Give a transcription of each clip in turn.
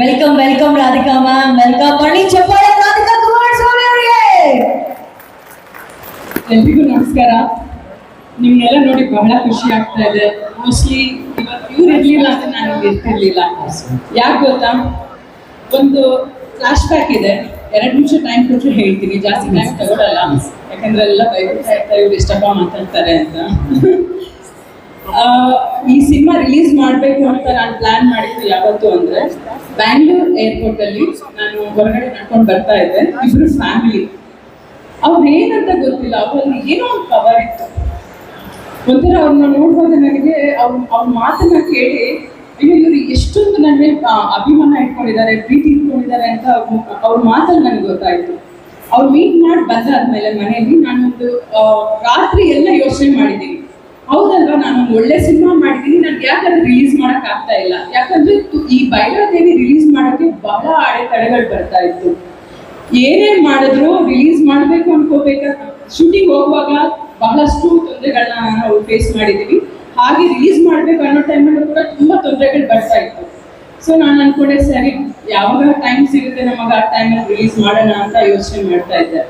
Welcome welcome Radhika ma'am welcome Mani ಚಪ್ಪಾಳೆ ರಾಧಿಕಾ ಕುಮಾರಸ್ವಾಮಿ ಅವರಿಗೆ. ಎಲ್ರಿಗೂ ನಮಸ್ಕಾರ. ನಿಮ್ನೆಲ್ಲ ನೋಡಿ ಬಹಳ ಖುಷಿ ಆಗ್ತಾ ಇದೆ. ಮೋಸ್ಟ್ಲಿ ಇವತ್ತು ಇವ್ರು ಇರ್ಲಿಲ್ಲ ಅಂದ್ರೆ ನಾನು ಇರ್ತಿರ್ಲಿಲ್ಲ ಯಾಕೆ ಗೊತ್ತಾ? ಒಂದು ಫ್ಲಾಶ್ ಬ್ಯಾಕ್ ಇದೆ. ಎರಡು ನಿಮಿಷ ಟೈಮ್ ಕೊಟ್ಟರೆ ಹೇಳ್ತೀನಿ. ಜಾಸ್ತಿ ಟೈಮ್ ತಗೊಳಲ್ಲ. ಯಾಕಂದ್ರೆ ಎಲ್ಲ ಬೈಕ್ ಇವ್ರು ಇಷ್ಟಪ್ಪ ಮಾತಾಡ್ತಾರೆ ಅಂತ. ಈ ಸಿನಿಮಾ ರಿಲೀಸ್ ಮಾಡಬೇಕು ಅಂತ ನಾನು ಪ್ಲಾನ್ ಮಾಡಿದ್ದು ಯಾವತ್ತು ಅಂದ್ರೆ ಬ್ಯಾಂಗ್ಳೂರ್ ಏರ್ಪೋರ್ಟ್ ಅಲ್ಲಿ ನಾನು ಹೊರಗಡೆ ನಡ್ಕೊಂಡು ಬರ್ತಾ ಇದ್ದೆ. ಇಬ್ರು ಫ್ಯಾಮಿಲಿ ಅವ್ರು ಏನಂತ ಗೊತ್ತಿಲ್ಲ. ಅವರಲ್ಲಿ ಏನೋ ಒಂದು ಕವರ್ ಇತ್ತು. ಒಂಥರ ಅವ್ರನ್ನ ನೋಡ್ಬೋದು ನನಗೆ. ಅವ್ರ ಅವ್ರ ಮಾತನ್ನ ಕೇಳಿ ಇವರು ಎಷ್ಟೊಂದು ನನಗೆ ಅಭಿಮಾನ ಇಟ್ಕೊಂಡಿದ್ದಾರೆ, ಪ್ರೀತಿ ಇಟ್ಕೊಂಡಿದ್ದಾರೆ ಅಂತ ಅವ್ರ ಮಾತಲ್ಲಿ ನನಗೆ ಗೊತ್ತಾಯ್ತು. ಅವ್ರು ಮೀಟ್ ಮಾಡಿ ಬಂದಾದ್ಮೇಲೆ ಮನೆಯಲ್ಲಿ ನಾನೊಂದು ರಾತ್ರಿ ಎಲ್ಲ ಯೋಚನೆ ಮಾಡಿದ್ದೀನಿ ಹೌದಲ್ವಾ ನಾನು ಒಳ್ಳೆ ಸಿನಿಮಾ ಮಾಡಿದ್ದೀನಿ ನನ್ಗೆ ಯಾಕಂದ್ರೆ ರಿಲೀಸ್ ಮಾಡಕ್ ಆಗ್ತಾ ಇಲ್ಲ. ಯಾಕಂದ್ರೆ ಈ ಬೈರಾದೇವಿ ರಿಲೀಸ್ ಮಾಡೋಕೆ ಬಹಳ ಅಡೆತಡೆಗಳು ಬರ್ತಾ ಇತ್ತು. ಏನೇನ್ ಮಾಡಿದ್ರು ರಿಲೀಸ್ ಮಾಡ್ಬೇಕು ಅನ್ಕೋಬೇಕ? ಶೂಟಿಂಗ್ ಹೋಗುವಾಗ ಬಹಳಷ್ಟು ತೊಂದರೆಗಳನ್ನ ನಾವು ಫೇಸ್ ಮಾಡಿದೀವಿ ಹಾಗೆ ರಿಲೀಸ್ ಮಾಡ್ಬೇಕು ಅನ್ನೋ ಟೈಮಲ್ಲೂ ಕೂಡ ತುಂಬಾ ತೊಂದರೆಗಳು ಬರ್ತಾ ಇತ್ತು. ಸೊ ನಾನು ಅನ್ಕೊಂಡೆ ಸರಿ ಯಾವಾಗ ಟೈಮ್ ಸಿಗುತ್ತೆ ನಮಗೆ ಆ ಟೈಮಲ್ಲಿ ರಿಲೀಸ್ ಮಾಡೋಣ ಅಂತ ಯೋಚನೆ ಮಾಡ್ತಾ ಇದ್ದೆ.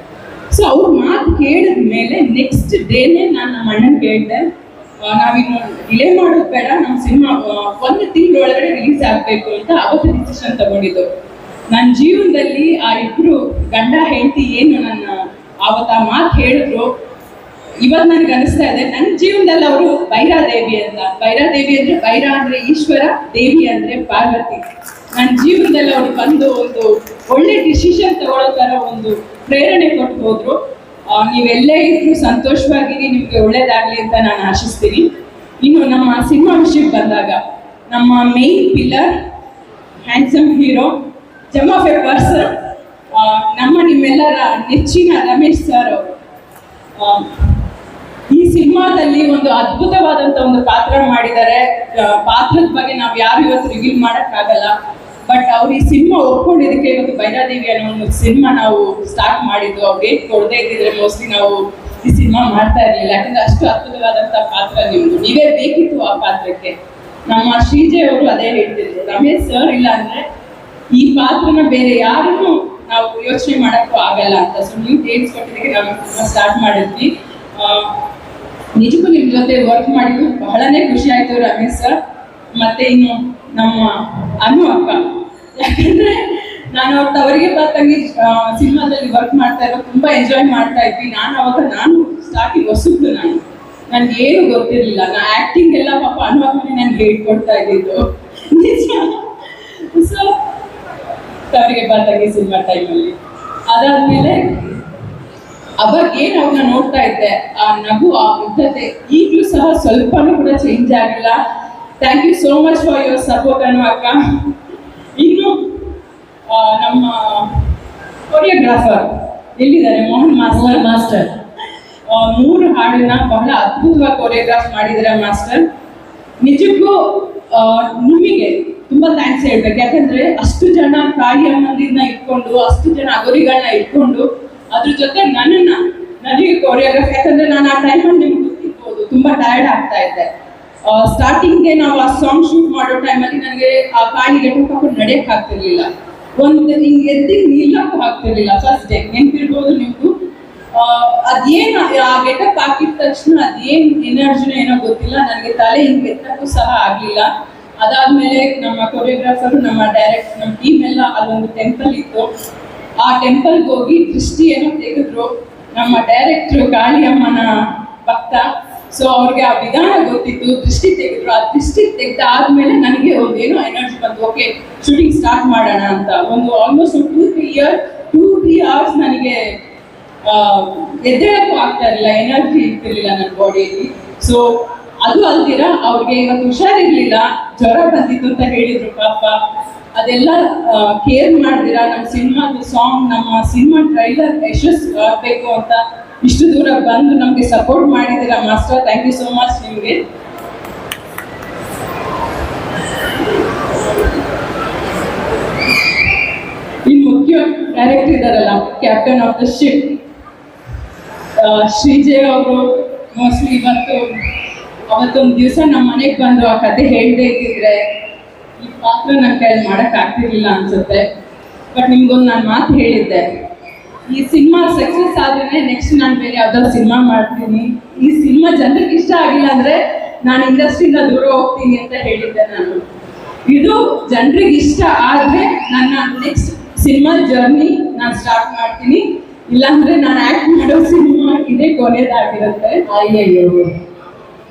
ಸೊ ಅವ್ರ ಮಾತು ಕೇಳಿದ ಮೇಲೆ ನೆಕ್ಸ್ಟ್ ಡೇನೆ ನಾನು ನಮ್ಮ ಅಣ್ಣನ ಹೇಳಿದೆ ಆ, ನಾವಿನ್ನು ಡಿಲೇ ಮಾಡೋದು ಬೇಡ. ನಮ್ಮ ಸಿನಿಮಾ ಒಂದು ತಿಂಗಳೊಳಗಡೆ ರಿಲೀಸ್ ಆಗಬೇಕು ಅಂತ ಅವತ್ತು ಡಿಸಿಷನ್ ತಗೊಂಡಿದ್ದು. ನನ್ನ ಜೀವನದಲ್ಲಿ ಆ ಇಬ್ರು ಗಂಡ, ಹೆಂಡತಿ ಏನು ನನ್ನ ಅವತ್ತ ಮಾತು ಹೇಳಿದ್ರು. ಇವತ್ತು ನನಗೆ ಅನಿಸ್ತಾ ಇದೆ ನನ್ನ ಜೀವನದಲ್ಲಿ ಅವರು ಬೈರಾದೇವಿ ಅಂತ. ಬೈರಾದೇವಿ ಅಂದ್ರೆ ಬೈರ ಅಂದ್ರೆ ಈಶ್ವರ, ದೇವಿ ಅಂದ್ರೆ ಪಾರ್ವತಿ. ನನ್ನ ಜೀವನದಲ್ಲಿ ಅವರು ಬಂದು ಒಂದು ಒಳ್ಳೆ ಡಿಸಿಷನ್ ತಗೊಳ್ಳೋ ತರ ಒಂದು ಪ್ರೇರಣೆ ಕೊಟ್ಟು ಹೋದ್ರು. ನೀವೆಲ್ಲೇ ಇದ್ರು ಸಂತೋಷವಾಗಿರಿ, ನಿಮಗೆ ಒಳ್ಳೇದಾಗ್ಲಿ ಅಂತ ನಾನು ಆಶಿಸ್ತೀನಿ. ಇನ್ನು ನಮ್ಮ ಸಿನಿಮಾ ವಿಷಯಕ್ಕೆ ಬಂದಾಗ, ನಮ್ಮ main pillar handsome hero gem of a person ನಮ್ಮ ನಿಮ್ಮೆಲ್ಲರ ನೆಚ್ಚಿನ ರಮೇಶ್ ಸರ್ ಈ ಸಿನಿಮಾದಲ್ಲಿ ಒಂದು ಅದ್ಭುತವಾದಂತ ಒಂದು ಪಾತ್ರ ಮಾಡಿದ್ದಾರೆ. ಪಾತ್ರದ ಬಗ್ಗೆ ನಾವು ಯಾರು ಇವತ್ತು ರಿವೀಲ್ ಆಗಲ್ಲ ಬಟ್ ಅವ್ರು ಈ ಸಿನಿಮಾ ಒಪ್ಕೊಂಡಿದ್ದಕ್ಕೆ ಇವತ್ತು ಭೈರಾದೇವಿ ಅನ್ನೋ ಒಂದು ಸಿನಿಮಾ ನಾವು ಸ್ಟಾರ್ಟ್ ಮಾಡಿದ್ದು ಅವ್ರಿಗೆ ಕೊಡದೇ ಇದ್ದಿದ್ರೆ ಮೋಸ್ಟ್ಲಿ ನಾವು ಈ ಸಿನಿಮಾ ಮಾಡ್ತಾ ಇರ್ಲಿಲ್ಲ. ಯಾಕಂದ್ರೆ ಅಷ್ಟು ಅದ್ಭುತವಾದಂಥ ಪಾತ್ರ ನಿಮ್ದು. ನೀವೇ ಬೇಕಿತ್ತು ಆ ಪಾತ್ರಕ್ಕೆ. ನಮ್ಮ ಶ್ರೀಜಯ್ ಅವರು ಅದೇ ಹೇಳ್ತಿದ್ರು. ರಮೇಶ್ ಸರ್ ಇಲ್ಲ ಅಂದ್ರೆ ಈ ಪಾತ್ರನ ಬೇರೆ ಯಾರನ್ನು ನಾವು ಯೋಚನೆ ಮಾಡಕ್ಕೂ ಆಗಲ್ಲ ಅಂತ. ಸೊ ನೀವು ಡೇಟ್ಸ್ ಕೊಟ್ಟಿದ್ದಕ್ಕೆ ನಾವು ಸ್ಟಾರ್ಟ್ ಮಾಡಿದ್ವಿ. ನಿಜಕ್ಕೂ ನಿಮ್ ಜೊತೆ ವರ್ಕ್ ಮಾಡಿದ್ದು ಬಹಳನೇ ಖುಷಿ ಆಯ್ತು ರಮೇಶ್ ಸರ್ ಮತ್ತೆ ಇನ್ನು ನಮ್ಮ ಅನು ಅಕ್ಕ ಯಾಕಂದ್ರೆ ನಾನು ಅವ್ರ ತವರಿಗೆ ಬರ್ತಂಗೆ ಸಿನಿಮಾದಲ್ಲಿ ವರ್ಕ್ ಮಾಡ್ತಾ ಇರೋ ತುಂಬಾ ಎಂಜಾಯ್ ಮಾಡ್ತಾ ಇದ್ವಿ. ನಾನು ಅವಾಗ ನಾನು ಸ್ಟಾರ್ಟಿಂಗ್ ಹೊಸದ್ದು ನಾನು. ನನ್ಗೆ ಏನು ಗೊತ್ತಿರ್ಲಿಲ್ಲ. ನಾ ಆಕ್ಟಿಂಗ್ ಎಲ್ಲ ಪಾಪ ಅನು ಅಕ್ಕನೇ ನನ್ಗೆ ಹೇಳ್ಕೊಡ್ತಾ ಇದ್ದಿದ್ದು. ಸೊ ತವರಿಗೆ ಬರ್ತಂಗೆ ಸಿನಿಮಾ ಟೈಮಲ್ಲಿ ಅದಾದ್ಮೇಲೆ ಅವಾಗ ಏನು ಅವ್ರನ್ನ ನೋಡ್ತಾ ಇದ್ದೆ, ಆ ನಗು, ಆ ಮುಗ್ಧತೆ ಈಗಲೂ ಸಹ ಸ್ವಲ್ಪನೂ ಕೂಡ ಚೇಂಜ್ ಆಗಿಲ್ಲ. Thank you so much for your support ಅನ್ನೋ ಅಕ್ಕ ಇನ್ನು ನಮ್ಮ ಕೊರಿಯೋಗ್ರಾಫರ್ ಎಲ್ಲಿದ್ದಾರೆ? ಮೋಹನ್ ಮಾಸ್ಟರ್ ಮಾಸ್ಟರ್ ಮೂರು ಹಾಡನ್ನ ಬಹಳ ಅದ್ಭುತವಾಗಿ ಕೊರಿಯೋಗ್ರಾಫ್ ಮಾಡಿದ್ದಾರೆ ಮಾಸ್ಟರ್ ನಿಜಕ್ಕೂ ನಿಮಗೆ ತುಂಬಾ ಥ್ಯಾಂಕ್ಸ್ ಹೇಳ್ಬೇಕು. ಯಾಕಂದ್ರೆ ಅಷ್ಟು ಜನ ತಾಯಿ ಅಮ್ಮಂದಿರನ್ನ ಇಟ್ಕೊಂಡು ಅಷ್ಟು ಜನ ಅಗೋರಿಗಳನ್ನ ಇಟ್ಕೊಂಡು ಅದ್ರ ಜೊತೆ ನನ್ನನ್ನ ನನಗೆ ಕೊರಿಯೋಗ್ರಾಫ್ ಯಾಕಂದ್ರೆ ನಾನು ಆ ಟೈಮಲ್ಲಿ ನಿಮ್ಗೆ ಗೊತ್ತಿರ್ಬೋದು ತುಂಬಾ ಟಯರ್ಡ್ ಆಗ್ತಾ ಇದ್ದೆ. ಸ್ಟಾರ್ಟಿಂಗ್ಗೆ ನಾವು ಆ ಸಾಂಗ್ ಶೂಟ್ ಮಾಡೋ ಟೈಮಲ್ಲಿ ನನಗೆ ಆ ಕಾಲಿಗೆ ಹಾಕೊಂಡು ನಡೆಯಕ್ ಆಗ್ತಿರ್ಲಿಲ್ಲ. ಒಂದು ಹಿಂಗೆ ಎದ್ದಿ ನಿಲ್ಲಕ್ಕೂ ಆಗ್ತಿರ್ಲಿಲ್ಲ. ಫಸ್ಟ್ ಡೇ ನೆನ್ಪಿರ್ಬೋದು ನಿಮ್ದು? ಅದೇನ್ ಆ ಗೆಟಪ್ ಹಾಕಿದ ತಕ್ಷಣ ಅದೇನ್ ಎನರ್ಜಿನ ಏನೋ ಗೊತ್ತಿಲ್ಲ. ನನಗೆ ತಲೆ ಹಿಂಗ್ ಎತ್ತಕ್ಕೂ ಸಹ ಆಗ್ಲಿಲ್ಲ. ಅದಾದ್ಮೇಲೆ ನಮ್ಮ ಕೊರಿಯೋಗ್ರಾಫರ್ ನಮ್ಮ ಡೈರೆಕ್ಟ್ ನಮ್ಮ ಟೀಮ್ ಎಲ್ಲ ಅಲ್ಲೊಂದು ಟೆಂಪಲ್ ಇತ್ತು. ಆ ಟೆಂಪಲ್ಗೆ ಹೋಗಿ ದೃಷ್ಟಿ ಏನೋ ತೆಗೆದ್ರು ನಮ್ಮ ಡೈರೆಕ್ಟ್ರು ಗಾಳಿಯಮ್ಮನ ಭಕ್ತ. ಸೊ ಅವ್ರಿಗೆ ಆ ವಿಧಾನ ಗೊತ್ತಿತ್ತು, ದೃಷ್ಟಿ ತೆಗೆದ್ರು. ಆ ದೃಷ್ಟಿ ತೆಗ್ದಾದ್ಮೇಲೆ ನನಗೆ ಒಂದು ಏನೋ ಎನರ್ಜಿ ಬಂತು. ಓಕೆ ಶೂಟಿಂಗ್ ಸ್ಟಾರ್ಟ್ ಮಾಡೋಣ ಅಂತ. ಒಂದು almost two three year two three hours ನನಗೆ ಎದ್ದೇಳಕ್ಕೂ ಆಗ್ತಾ ಇರಲಿಲ್ಲ. ಎನರ್ಜಿ ಇರ್ತಿರ್ಲಿಲ್ಲ ನನ್ನ ಬಾಡಿಯಲ್ಲಿ ಸೊ ಅದು ಅಲ್ದಿರ ಅವ್ರಿಗೆ ಇವತ್ತು ಹುಷಾರಿರ್ಲಿಲ್ಲ. ಜ್ವರ ಬಂದಿತ್ತು ಅಂತ ಹೇಳಿದ್ರು ಪಾಪ. ಅದೆಲ್ಲ ಕೇರ್ ಮಾಡ್ದಿರಾ? ನಮ್ಮ ಸಿನಿಮಾದ ಸಾಂಗ್ ನಮ್ಮ ಸಿನಿಮಾ ಟ್ರೈಲರ್ ಯಶಸ್ಸು ಆಗಬೇಕು ಅಂತ ಇಷ್ಟು ದೂರ ಬಂದು ನಮಗೆ ಸಪೋರ್ಟ್ ಮಾಡಿದ್ದೀರಾ, master? Thank you so much ನಿಮಗೆ. ಇನ್ನು ಮುಖ್ಯ ಡೈರೆಕ್ಟರ್ ಇದ್ದಾರಲ್ಲ captain of the ship Sreejaya ಅವರು ಮೋಸ್ಟ್ಲಿ ಇವತ್ತು, ಅವತ್ತೊಂದು ದಿವಸ ನಮ್ಮ ಮನೆಗೆ ಬಂದು ಆ ಕತೆ ಹೇಳದೇ ಇದ್ದಿದ್ರೆ ಈ ಪಾತ್ರ ನನ್ನ ಕೈಯಲ್ಲಿ ಮಾಡೋಕ್ಕಾಗ್ತಿರ್ಲಿಲ್ಲ ಅನ್ಸುತ್ತೆ. ಬಟ್ ನಿಮ್ಗೊಂದು ನಾನು ಮಾತು ಹೇಳಿದ್ದೆ. ಈ ಸಿನಿಮಾ ಸಕ್ಸಸ್ ಆದ್ರೆ ನೆಕ್ಸ್ಟ್ ನಾನು ಬೇರೆ ಯಾವ್ದಾದ್ರು ಸಿನಿಮಾ ಮಾಡ್ತೀನಿ. ಈ ಸಿನಿಮಾ ಜನರಿಗೆ ಇಷ್ಟ ಆಗಿಲ್ಲ ಅಂದ್ರೆ ನಾನು ಇಂಡಸ್ಟ್ರಿಯಿಂದ ದೂರ ಹೋಗ್ತೀನಿ ಅಂತ ಹೇಳಿದ್ದೆ ನಾನು. ಇದು ಜನರಿಗೆ ಇಷ್ಟ ಆದ್ರೆ ನನ್ನ ನೆಕ್ಸ್ಟ್ ಸಿನಿಮಾ ಜರ್ನಿ ನಾನು ಸ್ಟಾರ್ಟ್ ಮಾಡ್ತೀನಿ. ಇಲ್ಲಾಂದ್ರೆ ನಾನು ಆಕ್ಟ್ ಮಾಡೋ ಸಿನಿಮಾ ಇದೇ ಕೊನೆಯದಾಗಿರುತ್ತೆ ಅಯ್ಯಯ್ಯೋ.